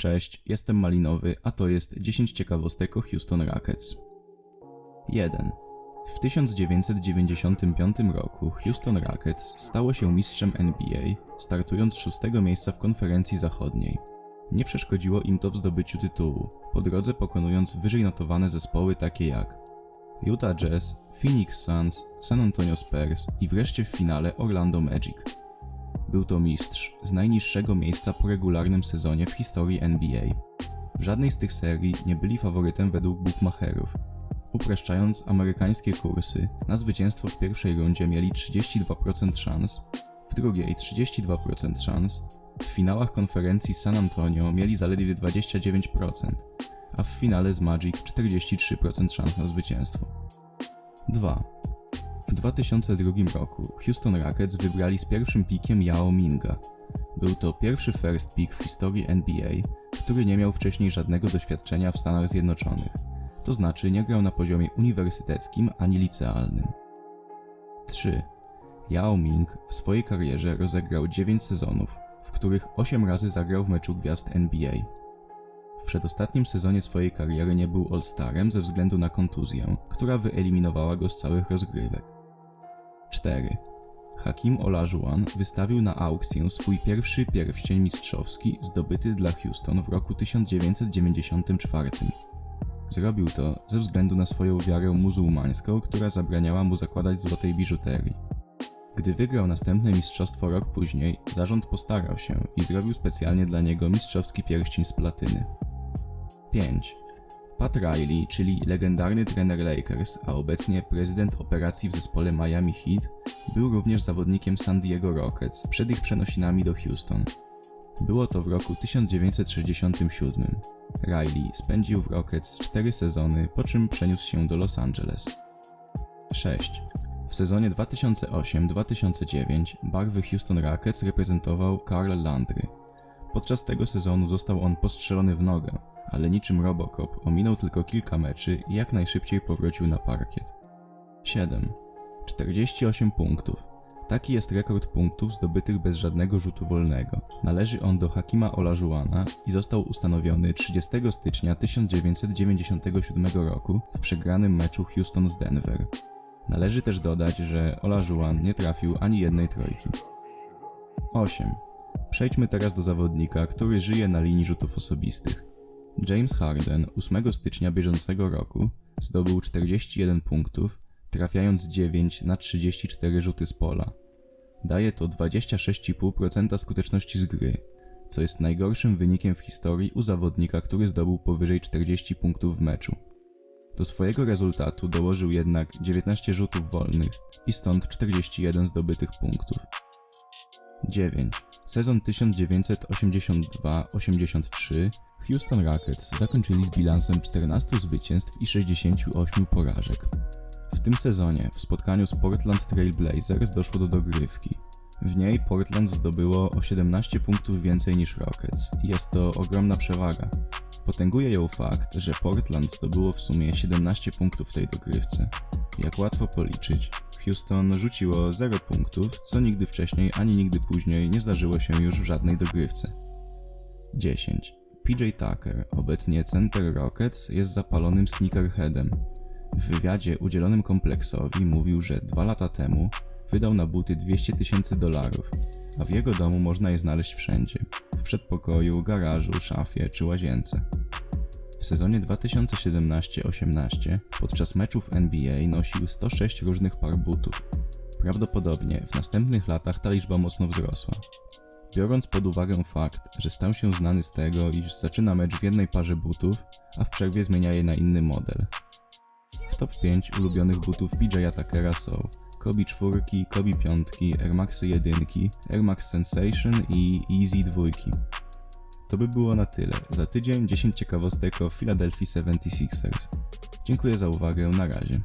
Cześć, jestem Malinowy, a to jest 10 ciekawostek o Houston Rockets. 1. W 1995 roku Houston Rockets stało się mistrzem NBA, startując z szóstego miejsca w konferencji zachodniej. Nie przeszkodziło im to w zdobyciu tytułu, po drodze pokonując wyżej notowane zespoły takie jak Utah Jazz, Phoenix Suns, San Antonio Spurs i wreszcie w finale Orlando Magic. Był to mistrz z najniższego miejsca po regularnym sezonie w historii NBA. W żadnej z tych serii nie byli faworytem według bookmacherów. Upraszczając amerykańskie kursy, na zwycięstwo w pierwszej rundzie mieli 32% szans, w drugiej 32% szans, w finałach konferencji San Antonio mieli zaledwie 29%, a w finale z Magic 43% szans na zwycięstwo. 2. W 2002 roku Houston Rockets wybrali z pierwszym pikiem Yao Minga. Był to pierwszy first pick w historii NBA, który nie miał wcześniej żadnego doświadczenia w Stanach Zjednoczonych. To znaczy nie grał na poziomie uniwersyteckim ani licealnym. 3. Yao Ming w swojej karierze rozegrał 9 sezonów, w których 8 razy zagrał w meczu gwiazd NBA. W przedostatnim sezonie swojej kariery nie był All-Starem ze względu na kontuzję, która wyeliminowała go z całych rozgrywek. 4. Hakim Olajuwon wystawił na aukcję swój pierwszy pierścień mistrzowski zdobyty dla Houston w roku 1994. Zrobił to ze względu na swoją wiarę muzułmańską, która zabraniała mu zakładać złotej biżuterii. Gdy wygrał następne mistrzostwo rok później, zarząd postarał się i zrobił specjalnie dla niego mistrzowski pierścień z platyny. 5. Pat Riley, czyli legendarny trener Lakers, a obecnie prezydent operacji w zespole Miami Heat, był również zawodnikiem San Diego Rockets przed ich przenosinami do Houston. Było to w roku 1967. Riley spędził w Rockets 4 sezony, po czym przeniósł się do Los Angeles. 6. W sezonie 2008-2009 barwy Houston Rockets reprezentował Carl Landry. Podczas tego sezonu został on postrzelony w nogę, ale niczym Robocop ominął tylko kilka meczy i jak najszybciej powrócił na parkiet. 7. 48 punktów. Taki jest rekord punktów zdobytych bez żadnego rzutu wolnego. Należy on do Hakima Olajuwana i został ustanowiony 30 stycznia 1997 roku w przegranym meczu Houston z Denver. Należy też dodać, że Olajuwon nie trafił ani jednej trojki. 8. Przejdźmy teraz do zawodnika, który żyje na linii rzutów osobistych. James Harden 8 stycznia bieżącego roku zdobył 41 punktów, trafiając 9 na 34 rzuty z pola. Daje to 26,5% skuteczności z gry, co jest najgorszym wynikiem w historii u zawodnika, który zdobył powyżej 40 punktów w meczu. Do swojego rezultatu dołożył jednak 19 rzutów wolnych i stąd 41 zdobytych punktów. 9. Sezon 1982-83 Houston Rockets zakończyli z bilansem 14 zwycięstw i 68 porażek. W tym sezonie w spotkaniu z Portland Trail Blazers doszło do dogrywki. W niej Portland zdobyło o 17 punktów więcej niż Rockets. Jest to ogromna przewaga. Potęguje ją fakt, że Portland zdobyło w sumie 17 punktów w tej dogrywce. Jak łatwo policzyć, Houston rzuciło 0 punktów, co nigdy wcześniej ani nigdy później nie zdarzyło się już w żadnej dogrywce. 10. PJ Tucker, obecnie center Rockets, jest zapalonym sneakerheadem. W wywiadzie udzielonym kompleksowi mówił, że dwa lata temu wydał na buty 200 tysięcy dolarów, a w jego domu można je znaleźć wszędzie w przedpokoju, garażu, szafie czy łazience. W sezonie 2017-18 podczas meczów NBA nosił 106 różnych par butów. Prawdopodobnie w następnych latach ta liczba mocno wzrosła. Biorąc pod uwagę fakt, że stał się znany z tego, iż zaczyna mecz w jednej parze butów, a w przerwie zmienia je na inny model. W top 5 ulubionych butów PJ'a Tuckera są Kobe 4, Kobe 5, Air Maxy 1, Air Max Sensation i Easy 2. To by było na tyle. Za tydzień 10 ciekawostek o Philadelphia 76ers. Dziękuję za uwagę, na razie.